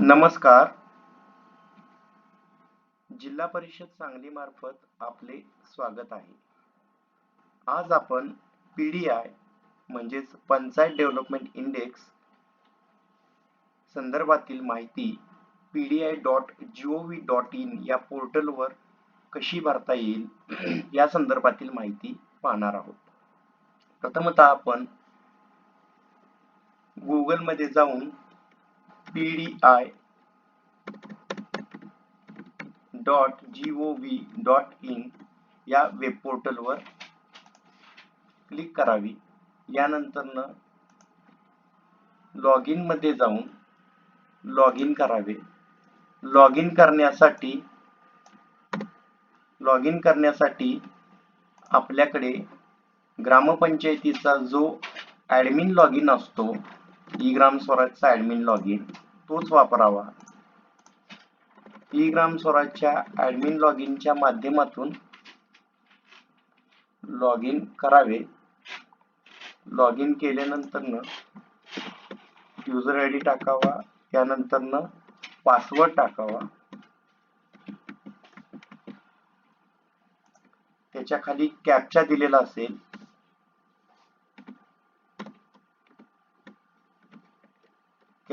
नमस्कार. जिल्हा परिषद सांगली मार्फत आपले स्वागत आहे. आज आपण पी डी आय म्हणजेच पंचायत डेव्हलपमेंट इंडेक्स संदर्भातील माहिती P D I dot G O V dot in या पोर्टलवर कशी भरता येईल या संदर्भातील माहिती पाहणार आहोत. प्रथमतः आपण गुगलमध्ये जाऊन P D I dot G O V dot in या वेब पोर्टलवर क्लिक करावी. यानंतरनं लॉग इनमध्ये जाऊन लॉग इन करावे. लॉग इन करण्यासाठी लॉग इन करण्यासाठी आपल्याकडे ग्रामपंचायतीचा जो ॲडमिन लॉग इन असतो E ई ग्राम स्वराजचा ऍडमिन लॉग इन तोच वापरावा. E ई ग्राम स्वराजच्या ऍडमिन लॉग इनच्या माध्यमातून लॉग इन करावे. लॉग इन केल्यानंतरनं युजर आय डी टाकावा. त्यानंतरनं पासवर्ड टाकावा. त्याच्याखाली कॅपचा दिलेला असेल.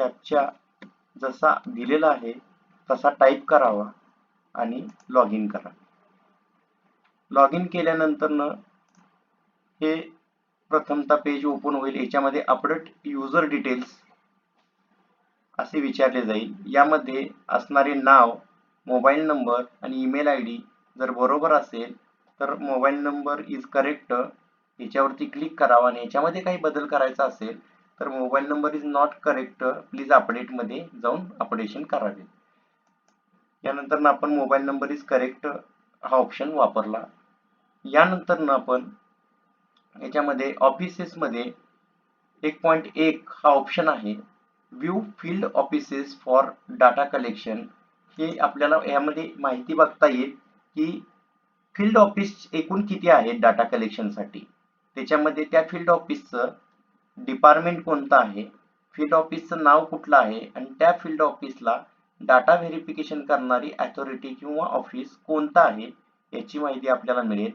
कॅपचा जसा दिलेला आहे तसा टाईप करावा आणि लॉग इन करा. लॉग इन केल्यानंतरनं हे प्रथमता पेज ओपन होईल. याच्यामध्ये अपडेट युजर डिटेल्स असे विचारले जाईल. यामध्ये असणारे नाव मोबाईल नंबर आणि ईमेल आय डी जर बरोबर असेल तर मोबाईल नंबर इज करेक्ट याच्यावरती क्लिक करावा आणि याच्यामध्ये काही बदल करायचा असेल तर mobile number is not correct. Please अपडेटमध्ये जाऊन अपडेशन करावे. यानंतर आपण मोबाईल नंबर इज करेक्ट हा ऑप्शन वापरला. यानंतर आपण याच्यामध्ये ऑफिसेस मध्ये एक पॉईंट एक हा ऑप्शन आहे. View field offices for data collection हे आपल्याला यामध्ये माहिती बघता येईल की फील्ड ऑफिस एकूण किती आहेत डाटा कलेक्शनसाठी त्याच्यामध्ये त्या फील्ड ऑफिसचं डिपार्टमेंट कोणतं आहे? फील्ड ऑफिसचं नाव कुठलं आहे? आणि त्या फील्ड ऑफिसला डाटा व्हेरिफिकेशन करणारी अथॉरिटी किंवा ऑफिस कोणतं आहे? याची माहिती आपल्याला मिळेल.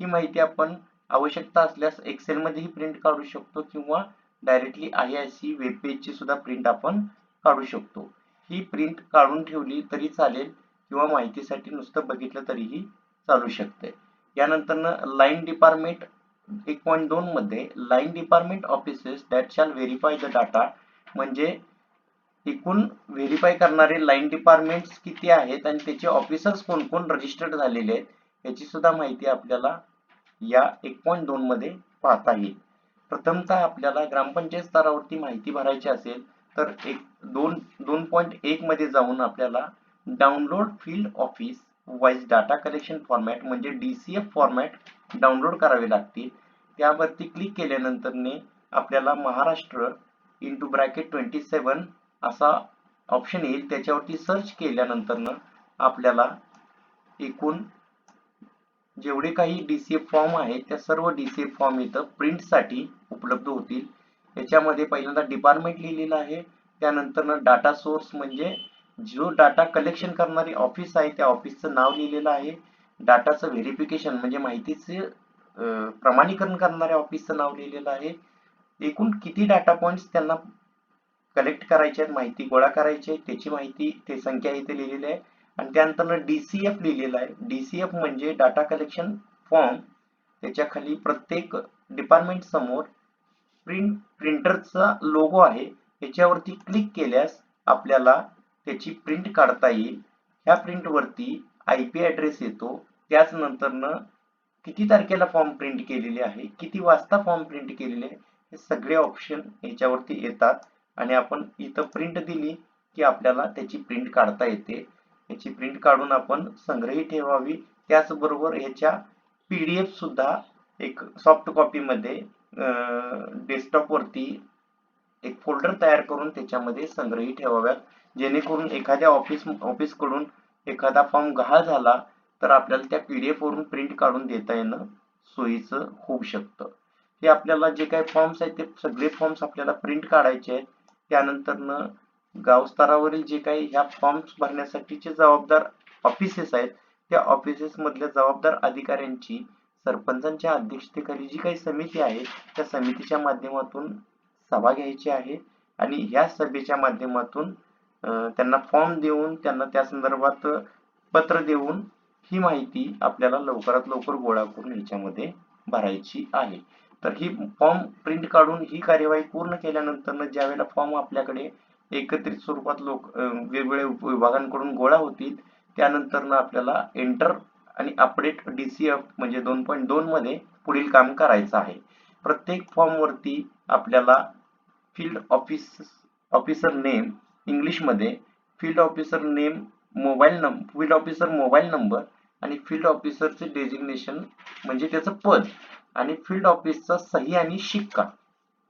ही माहिती आपण आवश्यकता असल्यास एक्सेलमध्येही प्रिंट काढू शकतो किंवा directly I I C web पेजची सुद्धा प्रिंट आपण काढू शकतो. ही प्रिंट काढून ठेवली तरी चालेल किंवा माहितीसाठी नुसतं बघितलं तरीही चालू शकते. यानंतर लाईन डिपार्टमेंट एक पॉईंट दोन मध्ये line department offices that shall verify the data म्हणजे एकूण व्हेरीफाय करणारे लाईन डिपार्टमेंट किती आहेत आणि त्याचे ऑफिसर्स कोण कोण रजिस्टर्ड झालेले आहेत याची सुद्धा माहिती आपल्याला या एक पॉईंट दोन मध्ये पाहता येईल. प्रथमतः आपल्याला ग्रामपंचायत स्तरावरती माहिती भरायची असेल तर एक दोन दोन पॉईंट एक मध्ये जाऊन आपल्याला download field office wise data collection format म्हणजे D C F format download करावे लागतील त्यावरती क्लिक केल्यानंतरने आपल्याला Maharashtra into bracket twenty seven असा ऑप्शन येईल. त्याच्यावरती सर्च केल्यानंतरनं आपल्याला एकूण जेवढे काही डी सी एफ फॉर्म आहेत त्या सर्व डी सी एफ फॉर्म इथं प्रिंटसाठी उपलब्ध होतील. याच्यामध्ये पहिल्यांदा डिपार्टमेंट लिहिलेलं आहे. त्यानंतर डाटा सोर्स म्हणजे जो डाटा कलेक्शन करणारी ऑफिस आहे त्या ऑफिसचं नाव लिहिलेलं आहे. डाटाचं व्हेरिफिकेशन म्हणजे माहितीचे प्रमाणीकरण करणाऱ्या ऑफिसचं नाव लिहिलेलं आहे. एकूण किती डाटा पॉइंट्स त्यांना कलेक्ट करायचे आहेत माहिती गोळा करायची आहे त्याची माहिती ते संख्या इथे लिहिलेली आहे. आणि त्यानंतर डीसीएफ लिहिलेलं आहे. डीसीएफ म्हणजे डाटा कलेक्शन फॉर्म त्याच्याखाली प्रत्येक डिपार्टमेंट समोर प्रिंट प्रिंटरचा लोगो आहे. याच्यावरती क्लिक केल्यास आपल्याला त्याची प्रिंट काढता येईल. ह्या प्रिंटवरती आय पी ॲड्रेस येतो. त्याच नंतरनं किती तारखेला फॉर्म प्रिंट केलेले आहे? किती वाजता फॉर्म प्रिंट केलेले आहे? हे सगळे ऑप्शन याच्यावरती येतात. आणि आपण इथं प्रिंट दिली की आपल्याला त्याची प्रिंट काढता येते. याची प्रिंट काढून आपण संग्रही ठेवावी. त्याचबरोबर ह्याच्या पी डी एफ सुद्धा एक सॉफ्ट कॉपीमध्ये डेस्कटॉपवरती एक फोल्डर तयार करून त्याच्यामध्ये संग्रही ठेवाव्यात. जेणेकरून एखाद्या ऑफिस ऑफिसकडून एखादा फॉर्म गहाळ झाला तर आपल्याला त्या पी डी एफ वरून प्रिंट काढून देता येणं सोयीचं होऊ शकतं. हे आपल्याला जे काही फॉर्म्स आहेत ते सगळे फॉर्म्स आपल्याला प्रिंट काढायचे आहेत. त्यानंतरनं गाव स्तरावरील जे काही ह्या फॉर्म्स भरण्यासाठीचे जबाबदार ऑफिसेस आहेत त्या ऑफिसेस मधल्या जबाबदार अधिकाऱ्यांची सरपंचांच्या अध्यक्षतेखाली जी काही समिती आहे त्या समितीच्या माध्यमातून सभा घ्यायची आहे. आणि ह्या सभेच्या माध्यमातून त्यांना फॉर्म देऊन त्यांना त्या संदर्भात पत्र देऊन ही माहिती आपल्याला लवकरात लवकर गोळा करून ह्याच्यामध्ये भरायची आहे. तर ही फॉर्म प्रिंट काढून ही कार्यवाही पूर्ण केल्यानंतर ज्या वेळेला फॉर्म आपल्याकडे एकत्रित स्वरूपात लोक वेगवेगळ्या विभागांकडून गोळा होतील त्यानंतर आपल्याला एंटर आणि अपडेट डीसीएफ म्हणजे दोन पॉईंट दोन मध्ये पुढील काम करायचं आहे. प्रत्येक फॉर्म वरती आपल्याला फील्ड ऑफिस ऑफिसर नेम इंग्लिशमध्ये field officer name mobile number field officer mobile number आणि फील्ड ऑफिसरचे डेजिग्नेशन म्हणजे त्याचं पद आणि फील्ड ऑफिसचा सही आणि शिक्का.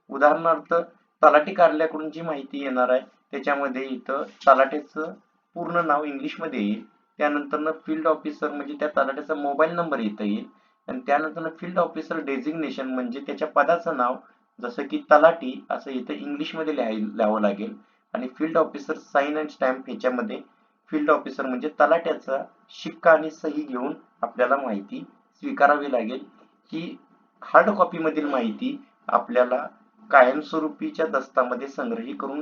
उदाहरणार्थ तलाठी कार्यालयाकडून जी माहिती येणार आहे त्याच्यामध्ये इथं तलाठ्याचं पूर्ण नाव इंग्लिशमध्ये येईल. त्यानंतर फील्ड ऑफिसर म्हणजे त्या तलाठ्याचा मोबाईल नंबर येता येईल. आणि त्यानंतर फील्ड ऑफिसर डेजिग्नेशन म्हणजे त्याच्या पदाचं नाव जसं की तलाठी असं इथं इंग्लिशमध्ये लिहाय लिहावं लागेल. आणि field officer sign and stamp ह्याच्यामध्ये फील्ड ऑफिसर म्हणजे तलाट्याचा शिक्का आणि सही घेऊन आपल्याला माहिती स्वीकारावी लागेल. ही हार्ड कॉपी मधील माहिती आपल्याला कायमस्वरूपीच्या दस्तामध्ये संग्रही करून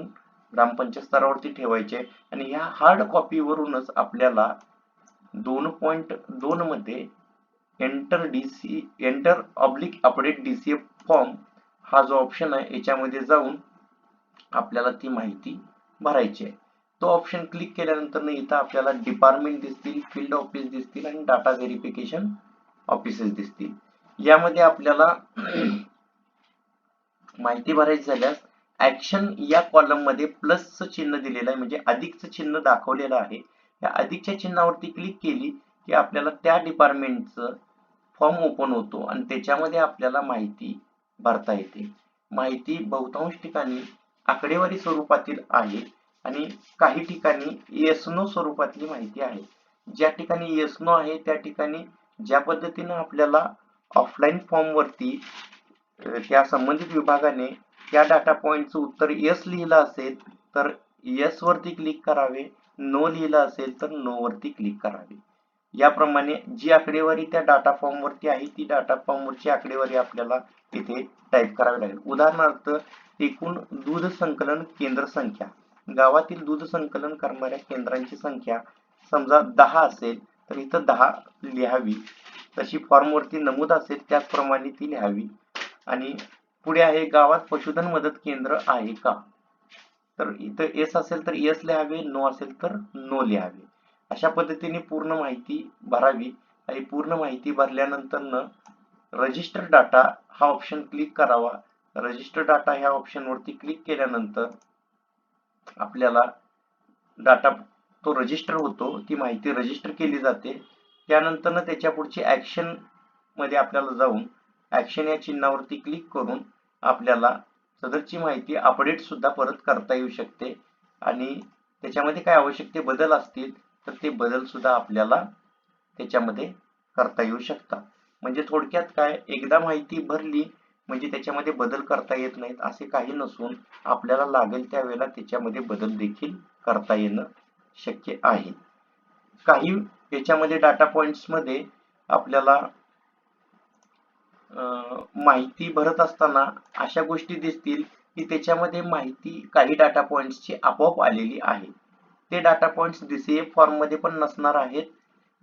ग्रामपंचायत स्तरावरती ठेवायचे आहे. आणि ह्या हार्ड कॉपीवरूनच आपल्याला दोन पॉईंट दोन मध्ये enter DC enter oblique update DCF form हा जो ऑप्शन आहे याच्यामध्ये जाऊन आपल्याला ती माहिती भरायची आहे. तो ऑप्शन क्लिक केल्यानंतर इथं आपल्याला डिपार्टमेंट दिसतील फील्ड ऑफिस दिसतील आणि डाटा व्हेरिफिकेशन ऑफिसेस दिसतील. यामध्ये आपल्याला माहिती भरायची झाल्यास ऍक्शन या कॉलममध्ये प्लसचं चिन्ह दिलेलं आहे म्हणजे अधिकचं चिन्ह दाखवलेलं आहे. या अधिकच्या चिन्हावरती क्लिक केली की आपल्याला त्या डिपार्टमेंटचं फॉर्म ओपन होतो आणि त्याच्यामध्ये आपल्याला माहिती भरता येते. माहिती बहुतांश ठिकाणी आकडेवारी स्वरूपातील आहे आणि काही ठिकाणी येसनो स्वरूपातली माहिती आहे. ज्या ठिकाणी येसनो आहे त्या ठिकाणी ज्या पद्धतीनं आपल्याला ऑफलाईन फॉर्मवरती त्या संबंधित विभागाने त्या डाटा पॉइंटचं उत्तर यस लिहिलं असेल तर येस वरती क्लिक करावे नो लिहिलं असेल तर नो वरती क्लिक करावे. याप्रमाणे जी आकडेवारी त्या डाटा फॉर्म वरती आहे ती डाटा फॉर्म वरची आकडेवारी आपल्याला तिथे टाईप करावी लागेल. उदाहरणार्थ एकूण दूध संकलन केंद्र संख्या. गावातील दूध संकलन करणाऱ्या केंद्रांची संख्या समजा दहा असेल तर इथं दहा लिहावी. तशी फॉर्म वरती नमूद असेल त्याचप्रमाणे ती लिहावी. आणि पुढे आहे गावात पशुधन मदत केंद्र आहे का? तर इथं एस असेल तर एस लिहावे नो असेल तर नो लिहावे. अशा पद्धतीने पूर्ण माहिती भरावी आणि पूर्ण माहिती भरल्यानंतर रजिस्टर डाटा हा ऑप्शन क्लिक करावा. रजिस्टर डाटा ह्या ऑप्शन वरती क्लिक केल्यानंतर आपल्याला डाटा तो रजिस्टर होतो ती माहिती रजिस्टर केली जाते. त्यानंतर त्याच्या पुढची ऍक्शनमध्ये आपल्याला जाऊन ऍक्शन या चिन्हावरती क्लिक करून आपल्याला सदरची माहिती अपडेट सुद्धा परत करता येऊ शकते. आणि त्याच्यामध्ये काय आवश्यक ते बदल असतील तर ते बदल सुद्धा आपल्याला त्याच्यामध्ये करता येऊ शकतात. म्हणजे थोडक्यात काय एकदा माहिती भरली म्हणजे त्याच्यामध्ये बदल करता येत नाहीत असे काही नसून आपल्याला लागेल त्यावेळेला त्याच्यामध्ये बदल देखील करता येणं शक्य आहे. काही याच्यामध्ये डाटा पॉइंट्समध्ये आपल्याला अं, माहिती भरत असताना अशा गोष्टी दिसतील की त्याच्यामध्ये माहिती काही डाटा पॉइंट्सची आपोआप आलेली आहे. ते डाटा पॉइंट्स डीसीएफ फॉर्ममध्ये पण नसणार आहेत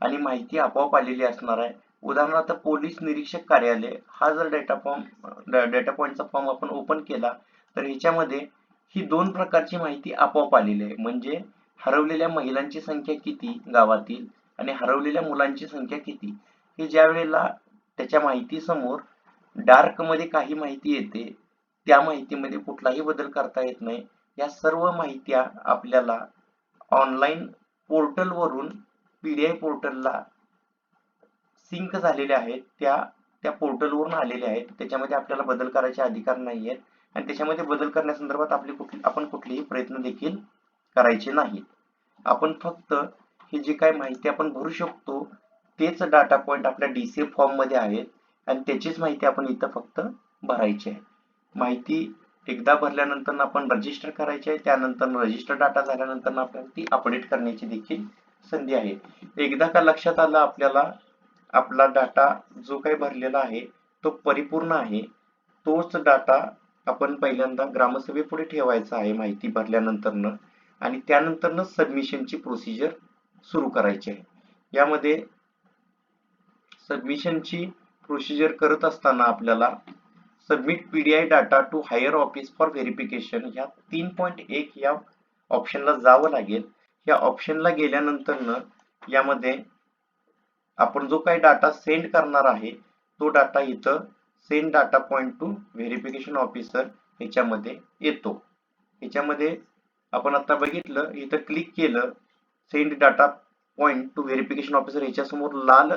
आणि माहिती आपोआप आलेली असणार आहे. उदाहरणार्थ पोलीस निरीक्षक कार्यालय हा जर डेटा फॉर्म डेटा पॉइंटचा फॉर्म आपण ओपन केला तर ह्याच्यामध्ये ही दोन प्रकारची माहिती आपोआप आलेली आहे. म्हणजे हरवलेल्या महिलांची संख्या किती गावातील आणि हरवलेल्या मुलांची संख्या किती? हे ज्या वेळेला त्याच्या माहिती समोर डार्कमध्ये काही माहिती येते त्या माहितीमध्ये कुठलाही बदल करता येत नाही. या सर्व माहित्या आपल्याला ऑनलाईन पोर्टल वरून पीडीआय पोर्टलला सिंक झालेल्या आहेत. त्या त्या पोर्टलवरून आलेल्या आहेत. त्याच्यामध्ये आपल्याला बदल करायचे अधिकार नाही आहेत आणि त्याच्यामध्ये बदल करण्यासंदर्भात आपली कुठली आपण कुठलेही प्रयत्न देखील करायचे नाहीत. आपण फक्त हे जी काय माहिती आपण भरू शकतो तेच डाटा पॉइंट आपल्या डीसीए फॉर्ममध्ये आहेत. आणि त्याचीच माहिती आपण इथं फक्त भरायची आहे. माहिती एकदा भरल्यानंतर आपण रजिस्टर करायचे आहे त्यानंतर रजिस्टर डाटा झाल्यानंतर आपल्याला ती अपडेट करण्याची देखील संधी आहे. एकदा का लक्षात आलं आपल्याला आपला डाटा जो काही भरलेला आहे तो परिपूर्ण आहे तोच डाटा आपण पहिल्यांदा ग्रामसभेपुढे ठेवायचा आहे माहिती भरल्यानंतरनं आणि त्यानंतरनं सबमिशनची प्रोसिजर सुरू करायची आहे. यामध्ये सबमिशनची प्रोसिजर करत असताना आपल्याला submit PDI data to higher office for verification ह्या तीन पॉईंट एक या ऑप्शनला जावं लागेल. या ऑप्शनला गेल्यानंतरनं यामध्ये आपण जो काही डाटा सेंड करणार आहे तो डाटा इथं send data point to verification officer ह्याच्यामध्ये येतो. ह्याच्यामध्ये आपण आता बघितलं इथं क्लिक केलं send data point to verification officer ह्याच्यासमोर लाल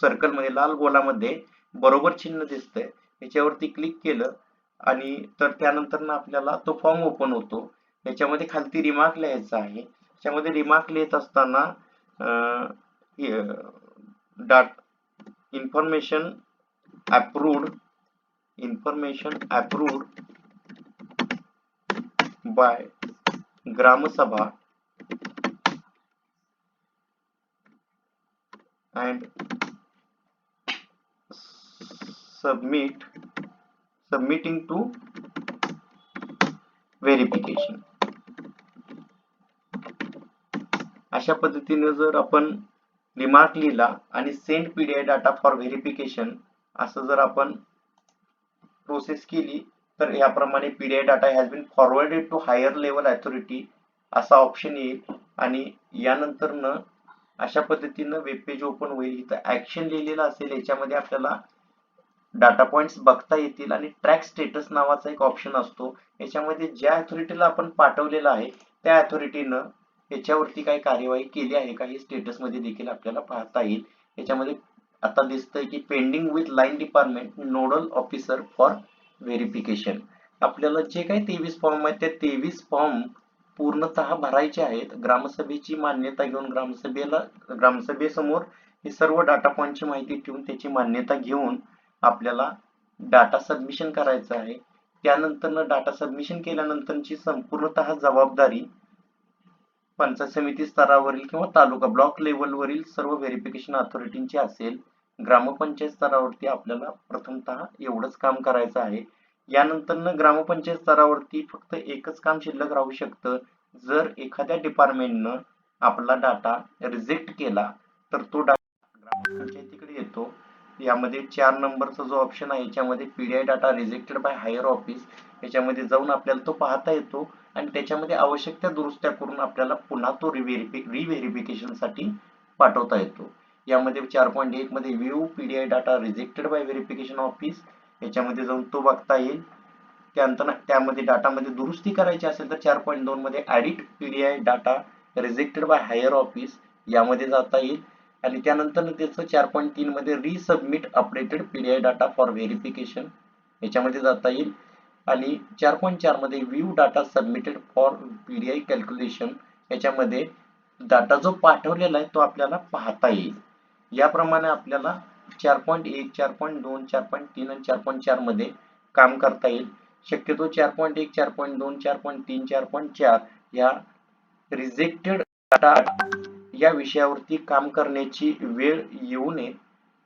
सर्कलमध्ये लाल गोलामध्ये बरोबर चिन्ह दिसतंय. याच्यावरती क्लिक केलं आणि तर त्यानंतर आपल्याला तो फॉर्म ओपन होतो. याच्यामध्ये खालती रिमार्क लिहायचा आहे. याच्यामध्ये रिमार्क लिहित असताना that information approved information approved by gram sabha and submit submitting to verification. अशा पद्धतीने जर आपण रिमार्क लिहिला आणि send PDI data for verification असं जर आपण प्रोसेस केली तर याप्रमाणे PDI data has been forwarded to higher level authority असा ऑप्शन येईल. आणि यानंतरनं अशा पद्धतीनं वेब पेज ओपन होईल. इथं ऍक्शन लिहिलेलं असेल याच्यामध्ये आपल्याला डाटा पॉईंट्स बघता येतील आणि ट्रॅक स्टेटस नावाचा एक ऑप्शन असतो. याच्यामध्ये ज्या अथॉरिटीला आपण पाठवलेला आहे त्या अथॉरिटीनं याच्यावरती काही कार्यवाही केली आहे का हे स्टेटसमध्ये देखील आपल्याला पाहता येईल. याच्यामध्ये आता दिसतंय की pending with line department nodal officer for verification आपल्याला जे काही तेवीस फॉर्म आहेत त्या तेवीस फॉर्म पूर्णतः भरायचे आहेत. ग्रामसभेची मान्यता घेऊन ग्रामसभेला ग्रामसभेसमोर हे सर्व डाटा पॉईंटची माहिती ठेवून त्याची मान्यता घेऊन आपल्याला डाटा सबमिशन करायचं आहे. त्यानंतर डाटा सबमिशन केल्यानंतरची संपूर्णतः जबाबदारी पंचायत समिती स्तरावरील किंवा तालुका ब्लॉक लेवलवरील सर्व व्हेरिफिकेशन अथॉरिटींची असेल ग्रामपंचायत स्तरावरती आपल्याला प्रथमतः एवढंच काम करायचं आहे. यानंतर ग्रामपंचायत स्तरावरती फक्त एकच काम शिल्लक राहू शकतं. जर एखाद्या डिपार्टमेंटनं आपला डाटा रिजेक्ट केला तर तो डाटा यामध्ये चार नंबरचा जो ऑप्शन आहे याच्यामध्ये PDI data rejected by higher office याच्यामध्ये जाऊन आपल्याला तो पाहता येतो आणि त्याच्यामध्ये आवश्यक त्या दुरुस्त्या करून आपल्याला पुन्हा तो रिव्हेरिफि रिव्हेरिफिकेशनसाठी पाठवता येतो. यामध्ये चार पॉईंट एक मध्ये view PDI data rejected by verification office याच्यामध्ये जाऊन तो बघता येईल. त्यानंतर त्यामध्ये डाटामध्ये दुरुस्ती करायची असेल तर चार पॉईंट दोन मध्ये edit PDI data rejected by higher office यामध्ये जाता येईल. आणि त्यानंतर त्याचं चार पॉईंट तीन मध्ये resubmit updated PDI data for verification याच्यामध्ये जाता येईल आणि चार पॉईंट चारमध्ये view data submitted for PDI calculation याच्यामध्ये डाटा जो पाठवलेला आहे तो आपल्याला पाहता येईल याप्रमाणे आपल्याला चार पॉईंट एक चार पॉईंट दोन चार पॉईंट तीन आणि चार पॉईंट चारमध्ये काम करता येईल शक्यतो चार पॉईंट एक चार पॉईंट दोन चार पॉईंट तीन चार पॉईंट चार या रिजेक्टेड डाटा या विषयावरती काम करण्याची वेळ येऊ नये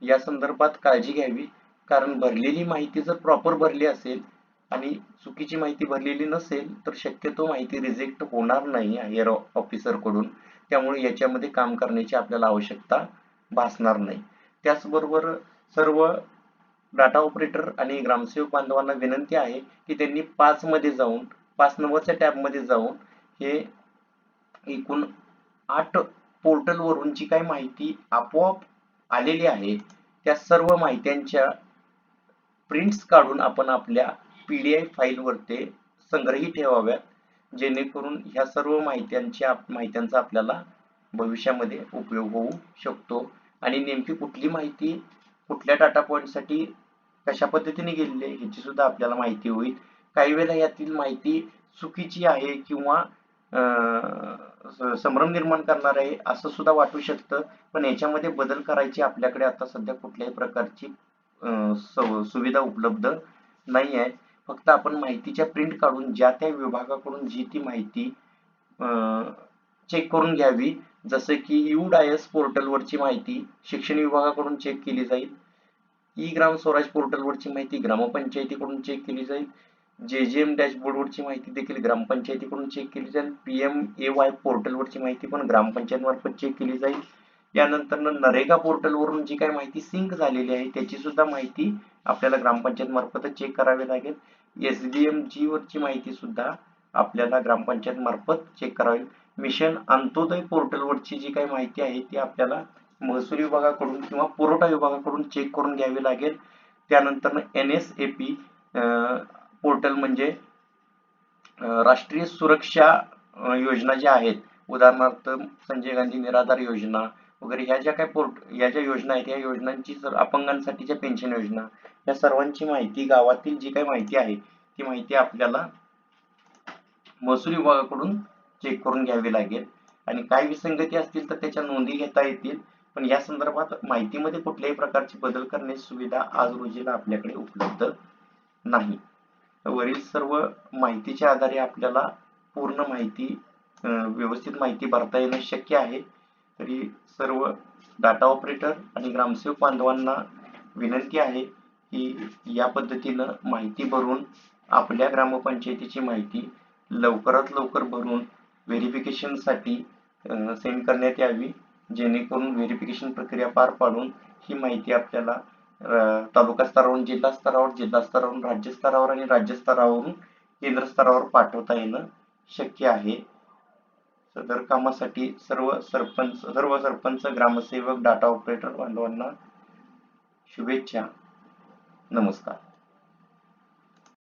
या संदर्भात काळजी घ्यावी. कारण भरलेली माहिती जर प्रॉपर भरली असेल आणि चुकीची माहिती भरलेली नसेल तर शक्यतो माहिती रिजेक्ट होणार नाही हायर ऑफिसरकडून. त्यामुळे याच्यामध्ये काम करण्याची आपल्याला आवश्यकता भासणार नाही. त्याचबरोबर सर्व डाटा ऑपरेटर आणि ग्रामसेवक बांधवांना विनंती आहे की त्यांनी पाच मध्ये जाऊन पाच नंबरच्या टॅबमध्ये जाऊन हे एकूण आठ पोर्टल वरून जी काही माहिती आपोआप आलेली आहे त्या सर्व माहित्यांच्या प्रिंट्स काढून आपण आपल्या पीडीआय फाईल वरती संग्रही ठेवाव्यात जेणेकरून ह्या सर्व माहित्यांच्या माहित्यांचा आपल्याला भविष्यामध्ये उपयोग होऊ शकतो. आणि नेमकी कुठली माहिती कुठल्या डाटा पॉइंटसाठी कशा पद्धतीने गेलेली आहे ह्याची सुद्धा आपल्याला माहिती होईल. काही वेळेला यातील माहिती चुकीची आहे किंवा संभ्रम निर्माण करणार आहे असं सुद्धा वाटू शकतं. पण याच्यामध्ये बदल करायची आपल्याकडे आता सध्या कुठल्याही प्रकारची सुविधा उपलब्ध नाही आहे फक्त आपण माहितीच्या प्रिंट काढून ज्या त्या विभागाकडून जी ती माहिती चेक करून घ्यावी. जसं की यू डायस पोर्टलवरची माहिती शिक्षण विभागाकडून चेक केली जाईल. ई ग्राम स्वराज पोर्टलवरची माहिती ग्रामपंचायतीकडून चेक केली जाईल. जे जे एम डॅशबोर्डवरची माहिती देखील ग्रामपंचायतीकडून चेक केली जाईल. पी एम ए वाय पोर्टलवरची माहिती पण ग्रामपंचायत मार्फत चेक केली जाईल. यानंतर नरेगा पोर्टलवरून जी काही माहिती सिंक झालेली आहे त्याची सुद्धा माहिती आपल्याला ग्रामपंचायत मार्फतच चेक करावी लागेल. एस डी एम जी वरची माहिती सुद्धा आपल्याला ग्रामपंचायत मार्फत चेक करावी मिशन अंत्योदय पोर्टलवरची जी काही माहिती आहे ती आपल्याला महसूल विभागाकडून किंवा पुरवठा विभागाकडून चेक करून घ्यावी लागेल. त्यानंतर N S A P portal म्हणजे राष्ट्रीय सुरक्षा योजना ज्या आहेत उदाहरणार्थ संजय गांधी निराधार योजना वगैरे ह्या ज्या काही पोर्ट या ज्या योजना आहेत या योजनांची जर अपंगांसाठीच्या पेन्शन योजना या सर्वांची माहिती गावातील जी काही माहिती आहे ती माहिती आपल्याला महसूल विभागाकडून चेक करून घ्यावी लागेल. आणि काय विसंगती असतील तर त्याच्या नोंदी घेता येतील. पण या संदर्भात माहितीमध्ये कुठल्याही प्रकारची बदल करण्याची सुविधा आज रोजीला आपल्याकडे उपलब्ध नाही. वरील सर्व माहितीच्या आधारे आपल्याला पूर्ण माहिती व्यवस्थित माहिती भरता येणं शक्य आहे. तरी सर्व डाटा ऑपरेटर आणि ग्रामसेवक बांधवांना विनंती आहे की या पद्धतीनं माहिती भरून आपल्या ग्रामपंचायतीची माहिती लवकरात लवकर भरून व्हेरिफिकेशनसाठी सेंड करण्यात यावी. जेणेकरून व्हेरिफिकेशन प्रक्रिया पार पाडून ही माहिती आपल्याला तालुका स्तरावरून जिल्हा स्तरावर जिल्हा स्तरावरून राज्य स्तरावर आणि राज्य स्तरावरून केंद्र स्तरावर पाठवता येणं शक्य आहे. सदर कामासाठी सर्व सरपंच सर्व सरपंच ग्रामसेवक डाटा ऑपरेटर बांधवांना शुभेच्छा. नमस्कार.